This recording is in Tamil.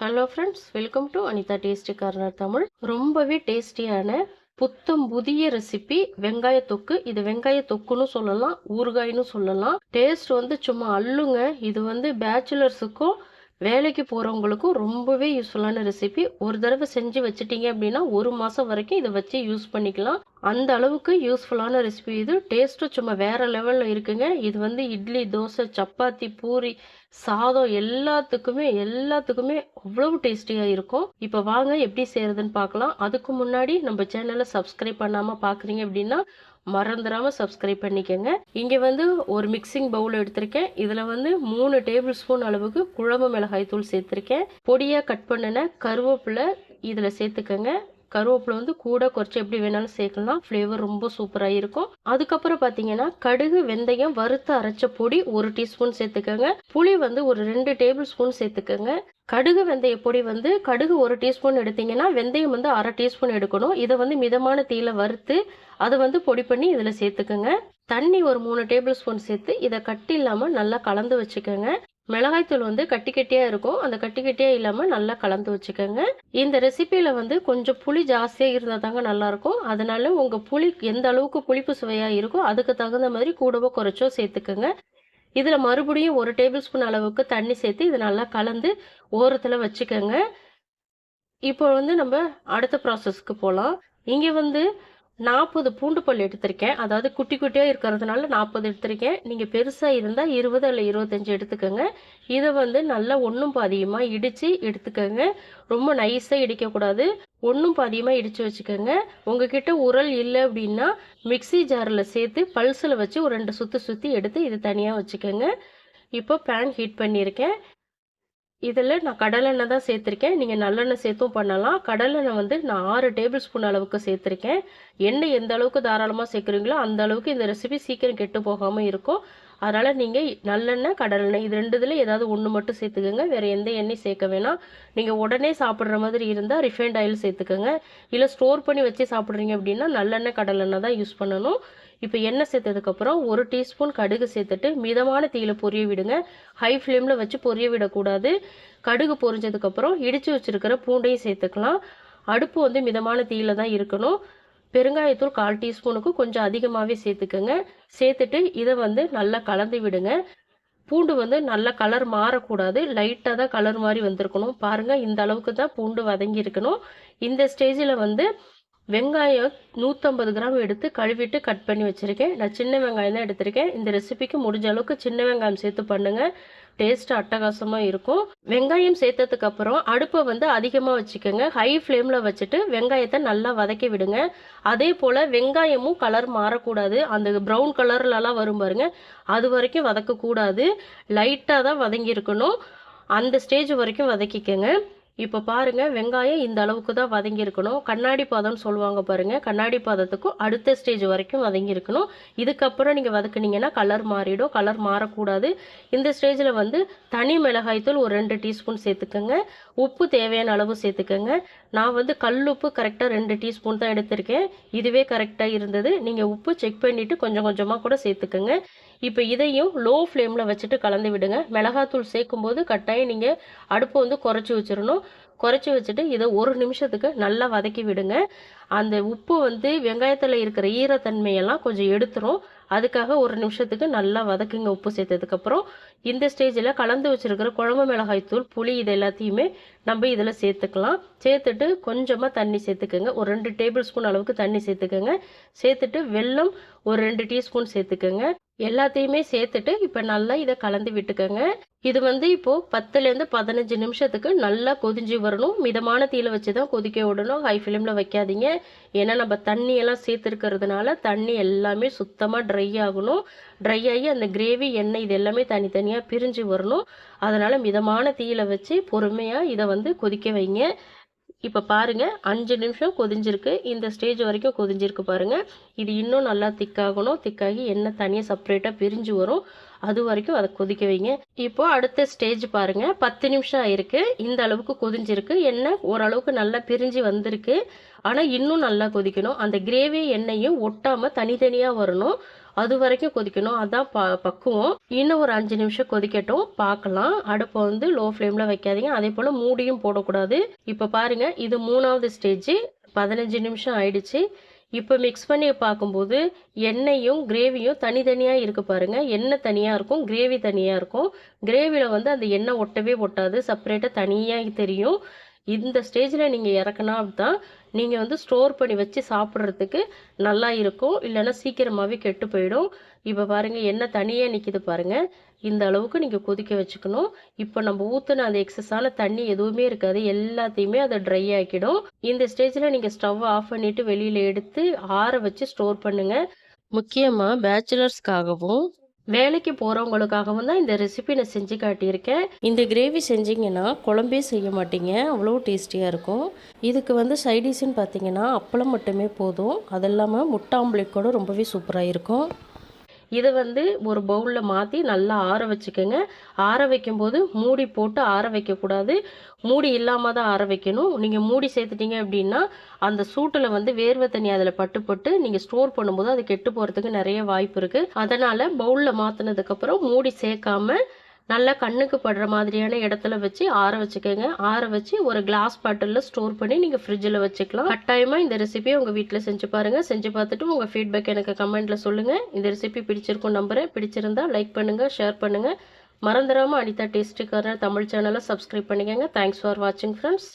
Hello friends welcome to Anitha tasty corner Tamil ரொம்பவே டேஸ்டியான புத்தம் புதிய ரெசிபி வெங்காய தொக்கு. இது வெங்காய தொக்குன்னு சொல்லலாம் ஊறுகாய்னு சொல்லலாம். டேஸ்ட் வந்து சும்மா அள்ளுங்க. இது வந்து பேச்சுலர்ஸுக்கும் வேலைக்கு போகிறவங்களுக்கும் ரொம்பவே யூஸ்ஃபுல்லான ரெசிபி ஒரு தடவை செஞ்சு வச்சுட்டீங்க அப்படின்னா ஒரு மாதம் வரைக்கும் இதை வச்சு யூஸ் பண்ணிக்கலாம். அந்த அளவுக்கு யூஸ்ஃபுல்லான ரெசிபி இது டேஸ்ட்டும் சும்மா வேறு லெவலில் இருக்குங்க. இது வந்து இட்லி தோசை சப்பாத்தி பூரி சாதம் எல்லாத்துக்குமே எல்லாத்துக்குமே அவ்வளவு டேஸ்டியாக இருக்கும். இப்போ வாங்க எப்படி செய்யறதுன்னு பார்க்கலாம். அதுக்கு முன்னாடி நம்ம சேனலை சப்ஸ்கிரைப் பண்ணாமல் பார்க்குறீங்க அப்படின்னா மறந்துடாமல் சப்ஸ்கிரைப் பண்ணிக்கோங்க. இங்கே வந்து ஒரு மிக்சிங் பவுல் எடுத்திருக்கேன். இதில் வந்து மூணு டேபிள் ஸ்பூன் அளவுக்கு குழம்பு மிளகாய் தூள் சேர்த்துருக்கேன். பொடியாக கட் பண்ணின கருவேப்பிலை இதில் சேர்த்துக்கோங்க. கருவேப்பிலை வந்து கூட குறைச்சி எப்படி வேணாலும் சேர்க்கலாம். ஃப்ளேவர் ரொம்ப சூப்பராக இருக்கும். அதுக்கப்புறம் பார்த்தீங்கன்னா கடுகு வெந்தயம் வறுத்து அரைச்ச பொடி ஒரு டீஸ்பூன் சேர்த்துக்கோங்க. புளி வந்து ஒரு ரெண்டு டேபிள் ஸ்பூன் சேர்த்துக்கோங்க. கடுகு வெந்தய பொடி வந்து கடுகு ஒரு டீஸ்பூன் எடுத்தீங்கன்னா வெந்தயம் வந்து அரை டீஸ்பூன் எடுக்கணும். இதை வந்து மிதமான தீயில வறுத்து அதை வந்து பொடி பண்ணி இதில் சேர்த்துக்கோங்க. தண்ணி ஒரு மூணு டேபிள் ஸ்பூன் சேர்த்து இதை கட்டி இல்லாமல் நல்லா கலந்து வச்சுக்கோங்க. மிளகாய்த்தூள் வந்து கட்டி கட்டியாக இருக்கும். அந்த கட்டி கட்டியாக இல்லாமல் நல்லா கலந்து வச்சுக்கோங்க. இந்த ரெசிபியில் வந்து கொஞ்சம் புளி ஜாஸ்தியாக இருந்தால் தாங்க நல்லாயிருக்கும் அதனால உங்கள் புளி எந்த அளவுக்கு புளிப்பு சுவையாக இருக்கோ அதுக்கு தகுந்த மாதிரி கூடவோ குறைச்சோ சேர்த்துக்கோங்க. இதில் மறுபடியும் ஒரு டேபிள் ஸ்பூன் அளவுக்கு தண்ணி சேர்த்து இதை நல்லா கலந்து ஓரத்தில் வச்சுக்கோங்க. இப்போ வந்து நம்ம அடுத்த ப்ராசஸ்க்கு போகலாம் இங்கே வந்து நாற்பது பூண்டு பல் எடுத்திருக்கேன். அதாவது குட்டி குட்டியாக இருக்கிறதுனால நாற்பது எடுத்திருக்கேன். நீங்கள் பெருசாக இருந்தால் இருபது இல்லை இருபத்தஞ்சி எடுத்துக்கோங்க. இதை வந்து நல்லா ஒன்றும் பாதியமாக இடித்து எடுத்துக்கோங்க. ரொம்ப நைஸாக இடிக்கக்கூடாது. ஒன்றும் பாதியமாக இடித்து வச்சுக்கோங்க. உங்ககிட்ட உரல் இல்லை அப்படின்னா மிக்சி ஜாரில் சேர்த்து பல்ஸில் வச்சு ஒரு ரெண்டு சுற்றி சுற்றி எடுத்து இது தனியாக வச்சுக்கோங்க. இப்போ பேன் ஹீட் பண்ணியிருக்கேன். இதில் நான் கடலெண்ணெய் தான் சேர்த்துருக்கேன். நீங்கள் நல்லெண்ணெய் சேர்த்தும் பண்ணலாம். கடலெண்ணெய் வந்து நான் ஆறு டேபிள் ஸ்பூன் அளவுக்கு சேர்த்துருக்கேன். எண்ணெய் எந்த அளவுக்கு தாராளமாக சேர்க்குறீங்களோ அந்த அளவுக்கு இந்த ரெசிபி சீக்கிரம் கெட்டு போகாமல் இருக்கும். அதனால் நீங்கள் நல்லெண்ணெய் கடலெண்ணெய் இது ரெண்டு இதில் ஏதாவது ஒன்று மட்டும் சேர்த்துக்கோங்க. வேறு எந்த எண்ணெய் சேர்க்க வேணாம். நீங்கள் உடனே சாப்பிட்ற மாதிரி இருந்தால் ரிஃபைண்ட் ஆயில் சேர்த்துக்கோங்க. இல்லை ஸ்டோர் பண்ணி வச்சு சாப்பிட்றீங்க அப்படின்னா நல்லெண்ணெய் கடலெண்ணெய் தான் யூஸ் பண்ணணும். இப்போ எண்ணெய் சேர்த்ததுக்கப்புறம் ஒரு டீஸ்பூன் கடுகு சேர்த்துட்டு மிதமான தீயில பொரிய விடுங்க. ஹை ஃப்ளேமில் வச்சு பொரிய விடக்கூடாது. கடுகு பொரிஞ்சதுக்கப்புறம் இடித்து வச்சுருக்கிற பூண்டையும் சேர்த்துக்கலாம். அடுப்பு வந்து மிதமான தீயில தான் இருக்கணும். பெருங்காயத்தூள் கால் டீஸ்பூனுக்கு கொஞ்சம் அதிகமாகவே சேர்த்துக்கோங்க. சேர்த்துட்டு இதை வந்து நல்லா கலந்து விடுங்க. பூண்டு வந்து நல்லா கலர் மாறக்கூடாது. லைட்டாக தான் கலர் மாதிரி வந்திருக்கணும். பாருங்கள் இந்த அளவுக்கு தான் பூண்டு வதங்கி இருக்கணும். இந்த ஸ்டேஜில் வந்து வெங்காயம் நூற்றம்பது கிராம் எடுத்து கழுவிட்டு கட் பண்ணி வச்சுருக்கேன். நான் சின்ன வெங்காயம் தான் எடுத்திருக்கேன். இந்த ரெசிபிக்கு முடிஞ்ச அளவுக்கு சின்ன வெங்காயம் சேர்த்து பண்ணுங்கள் டேஸ்ட் அட்டகாசமாக இருக்கும். வெங்காயம் சேர்த்ததுக்கு அப்புறம் அடுப்பை வந்து அதிகமாக வச்சுக்கோங்க. ஹை ஃப்ளேமில் வச்சுட்டு வெங்காயத்தை நல்லா வதக்கி விடுங்க. அதே போல் வெங்காயமும் கலர் மாறக்கூடாது. அந்த ப்ரௌன் கலர்லலாம் வரும் பாருங்க. அது வரைக்கும் வதக்கக்கூடாது. லைட்டாக தான் வதங்கி இருக்கணும் அந்த ஸ்டேஜ் வரைக்கும் வதக்கிக்கோங்க. இப்போ பாருங்க வெங்காயம் இந்த அளவுக்கு தான் வதங்கியிருக்கணும். கண்ணாடி பாதம்னு சொல்லுவாங்க பாருங்க கண்ணாடி பாதத்துக்கும் அடுத்த ஸ்டேஜ் வரைக்கும் வதங்கியிருக்கணும். இதுக்கப்புறம் நீங்கள் வதக்குனீங்கன்னா கலர் மாறிடும் கலர் மாறக்கூடாது. இந்த ஸ்டேஜில் வந்து தனி மிளகாய்த்தூள் ஒரு ரெண்டு டீஸ்பூன் சேர்த்துக்கோங்க. உப்பு தேவையான அளவு சேர்த்துக்கோங்க. நான் வந்து கல் உப்பு கரெக்டாக ரெண்டு டீஸ்பூன் தான் எடுத்திருக்கேன். இதுவே கரெக்டாக இருந்தது. நீங்கள் உப்பு செக் பண்ணிவிட்டு கொஞ்சம் கொஞ்சமாக கூட சேர்த்துக்கோங்க. இப்போ இதையும் லோ ஃப்ளேமில் வச்சுட்டு கலந்து விடுங்க. மிளகாத்தூள் சேர்க்கும்போது கட்டாயம் நீங்கள் அடுப்பை வந்து குறைச்சி வச்சிடணும் குறைச்சி வச்சுட்டு இதை ஒரு நிமிஷத்துக்கு நல்லா வதக்கி விடுங்க. அந்த உப்பு வந்து வெங்காயத்தில் இருக்கிற ஈரத்தன்மையெல்லாம் கொஞ்சம் எடுத்துரும். அதுக்காக ஒரு நிமிஷத்துக்கு நல்லா வதக்குங்க உப்பு சேர்த்ததுக்கப்புறம். இந்த ஸ்டேஜில் கலந்து வச்சுருக்கிற குழம்பு மிளகாய் தூள் புளி இது எல்லாத்தையுமே நம்ம இதில் சேர்த்துக்கலாம். சேர்த்துட்டு கொஞ்சமாக தண்ணி சேர்த்துக்கோங்க. ஒரு ரெண்டு டேபிள் ஸ்பூன் அளவுக்கு தண்ணி சேர்த்துக்கோங்க. சேர்த்துட்டு வெல்லம் ஒரு ரெண்டு டீஸ்பூன் சேர்த்துக்கோங்க. எல்லாத்தையுமே சேர்த்துட்டு இப்போ நல்லா இதை கலந்து விட்டுக்கோங்க. இது வந்து இப்போது பத்துலேருந்து பதினஞ்சு நிமிஷத்துக்கு நல்லா கொதிஞ்சு வரணும். மிதமான தீயில் வச்சு தான் கொதிக்க விடணும். ஹை ஃப்ளேமில் வைக்காதீங்க. ஏன்னா நம்ம தண்ணியெல்லாம் சேர்த்துருக்கிறதுனால தண்ணி எல்லாமே சுத்தமாக ட்ரை ஆகணும். ட்ரை ஆகி அந்த கிரேவி எண்ணெய் இது எல்லாமே தனித்தனியாக பிரிஞ்சு வரணும். அதனால் மிதமான தீயில் வச்சு பொறுமையாக இதை வந்து கொதிக்க வைங்க. இப்போ பாருங்கள் அஞ்சு நிமிஷம் கொதிஞ்சிருக்கு. இந்த ஸ்டேஜ் வரைக்கும் கொதிஞ்சிருக்கு பாருங்கள் இது இன்னும் நல்லா திக்காகணும் திக்காகி எண்ணெய் தனியாக செப்பரேட்டாக பிரிஞ்சு வரும். அது வரைக்கும் அதை கொதிக்க வைங்க. இப்போ அடுத்த ஸ்டேஜ் பாருங்கள் பத்து நிமிஷம் ஆயிருக்கு. இந்த அளவுக்கு கொதிஞ்சிருக்கு. எண்ணெய் ஓரளவுக்கு நல்லா பிரிஞ்சு வந்திருக்கு. ஆனால் இன்னும் நல்லா கொதிக்கணும். அந்த கிரேவி எண்ணெயும் ஒட்டாமல் தனித்தனியாக வரணும். அது வரைக்கும் கொதிக்கணும். அதான் ப பக்குவம். இன்னும் ஒரு அஞ்சு நிமிஷம் கொதிக்கட்டும். பார்க்கலாம் அடுப்பை வந்து லோ ஃப்ளேமில் வைக்காதீங்க. அதே போல் மூடியும் போடக்கூடாது. இப்போ பாருங்க இது மூணாவது ஸ்டேஜ் பதினஞ்சு நிமிஷம் ஆயிடுச்சு. இப்போ மிக்ஸ் பண்ணி பார்க்கும்போது எண்ணெயும் கிரேவியும் தனித்தனியாக இருக்கு பாருங்கள் எண்ணெய் தனியாக இருக்கும் கிரேவி தனியாக இருக்கும். கிரேவியில் வந்து அந்த எண்ணெய் ஒட்டவே ஒட்டாது. செப்பரேட்டாக தனியாக தெரியும். இந்த ஸ்டேஜில் நீங்கள் இறக்குனா தான் நீங்கள் வந்து ஸ்டோர் பண்ணி வச்சு சாப்பிட்றதுக்கு நல்லா இருக்கும். இல்லைன்னா சீக்கிரமாகவே கெட்டு போயிடும். இப்போ பாருங்கள் என்ன தனியாக நிற்கிது பாருங்கள் இந்த அளவுக்கு நீங்கள் கொதிக்க வச்சுக்கணும். இப்போ நம்ம ஊற்றின அந்த எக்ஸஸான தண்ணி எதுவுமே இருக்காது. எல்லாத்தையுமே அதை ட்ரை ஆக்கிடும். இந்த ஸ்டேஜில் நீங்கள் ஸ்டவ் ஆஃப் பண்ணிவிட்டு வெளியில் எடுத்து ஆற வச்சு ஸ்டோர் பண்ணுங்கள் முக்கியமாக பேச்சுலர்ஸ்க்காகவும் வேலைக்கு போகிறவங்களுக்காகவும் தான் இந்த ரெசிபி நான் செஞ்சு காட்டியிருக்கேன். இந்த கிரேவி செஞ்சிங்கன்னா குழம்பே செய்ய மாட்டீங்க. அவ்வளோ டேஸ்டியாக இருக்கும். இதுக்கு வந்து சைடிஷ்னு பார்த்தீங்கன்னா அப்பளம் மட்டுமே போதும். அது இல்லாமல் முட்டை கூட ரொம்பவே சூப்பராக இருக்கும். இதை வந்து ஒரு பவுலில் மாற்றி நல்லா ஆற வச்சுக்கோங்க. ஆற வைக்கும்போது மூடி போட்டு ஆற வைக்கக்கூடாது. மூடி இல்லாமல் தான் ஆற வைக்கணும். நீங்கள் மூடி சேர்த்துட்டீங்க அப்படின்னா அந்த சூட்டில் வந்து வேர்வை தண்ணி அதில் பட்டுப்பட்டு நீங்கள் ஸ்டோர் பண்ணும்போது அது கெட்டு போகிறதுக்கு நிறைய வாய்ப்பு இருக்குது அதனால் பவுலில் மாற்றினதுக்கப்புறம் மூடி சேர்க்காம நல்லா கண்ணுக்கு படுற மாதிரியான இடத்துல வச்சு ஆற வச்சுக்கோங்க. ஆற வச்சு ஒரு கிளாஸ் பாட்டிலில் ஸ்டோர் பண்ணி நீங்கள் ஃப்ரிட்ஜில் வச்சுக்கலாம். கட்டாயமாக இந்த ரெசிபியை உங்கள் வீட்டில் செஞ்சு பாருங்கள் செஞ்சு பார்த்துட்டு உங்கள் ஃபீட்பேக் எனக்கு கமெண்ட்டில் சொல்லுங்கள் இந்த ரெசிபி பிடிச்சிருக்கும் நம்புறேன். பிடிச்சிருந்தா லைக் பண்ணுங்கள் ஷேர் பண்ணுங்கள் மறந்துடாமல் அனிதா டேஸ்ட்டுக்காரர் தமிழ் சேனலை சப்ஸ்கிரைப் பண்ணிக்கோங்க. தேங்க்ஸ் ஃபார் வாட்சிங் ஃப்ரெண்ட்ஸ்